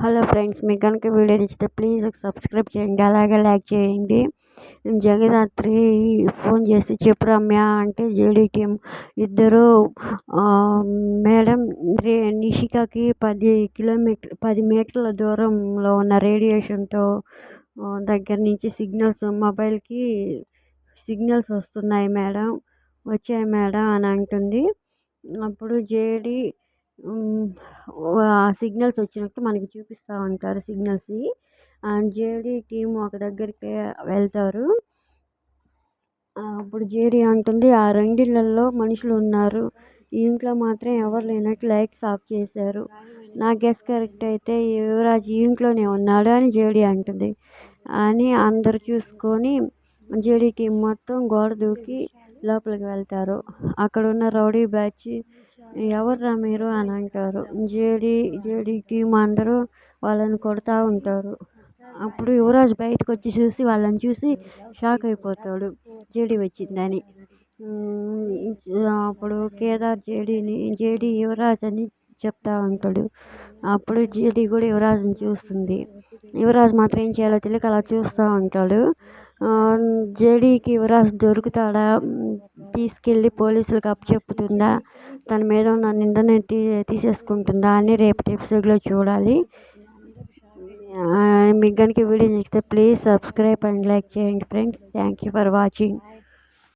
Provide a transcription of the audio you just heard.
Hello friends మీకు కనుక video నచ్చితే ప్లీజ్ సబ్స్క్రైబ్ చేయండి అలాగే లైక్ చేయండి. జగదాత్రి ఫోన్ చేసి చెప్పు రమ్య అంటే జేడీటీఎం ఇద్దరు మేడం రే నిషికాకి పది కిలోమీటర్ పది మీటర్ల దూరంలో ఉన్న రేడియేషన్తో దగ్గర నుంచి సిగ్నల్స్ మొబైల్కి సిగ్నల్స్ వస్తున్నాయి మేడం వచ్చాయి మేడం అని అంటుంది. అప్పుడు జేడీ సిగ్నల్స్ వచ్చినట్టు మనకి చూపిస్తూ ఉంటారు సిగ్నల్స్ని జేడీ టీం ఒక దగ్గరికి వెళ్తారు. అప్పుడు జేడీ అంటుంది ఆ రెండిళ్ళల్లో మనుషులు ఉన్నారు. ఇంట్లో మాత్రం ఎవరు లేనట్టు లైట్స్ ఆఫ్ చేశారు. నా గెస్ కరెక్ట్ అయితే యువరాజ్ ఇంట్లోనే ఉన్నాడు అని జేడీ అంటుంది. అని అందరు చూసుకొని జేడీ టీం మొత్తం గోడ దూకి లోపలికి వెళ్తారు. అక్కడ ఉన్న రౌడీ బ్యాచ్ ఎవర్రా మీరు? అని అంటారు. జేడీ జేడీ టీం అందరూ వాళ్ళని కొడతా ఉంటారు. అప్పుడు యువరాజ్ బయటకు వచ్చి చూసి వాళ్ళని చూసి షాక్ అయిపోతాడు. జేడీ వచ్చిందని. అప్పుడు కేదార్ జేడీని జేడీ యువరాజ్ అని చెప్తా ఉంటాడు. అప్పుడు జేడీ కూడా యువరాజ్ని చూస్తుంది. యువరాజ్ మాత్రం ఏం చేయాలో తెలియక అలా చూస్తూ ఉంటాడు. జేడీకి యువరాజ్ దొరుకుతాడా? తీసుకెళ్ళి పోలీసులకు అప్పచెప్పుతుందా? తన మీద ఉన్న నిందని తీ తీసేసుకుంటుందా అని రేపటి ఎపిసోడ్లో చూడాలి. మీకు కనుక వీడియో నచ్చితే ప్లీజ్ సబ్స్క్రైబ్ అండ్ లైక్ చేయండి friends. Thank you for watching.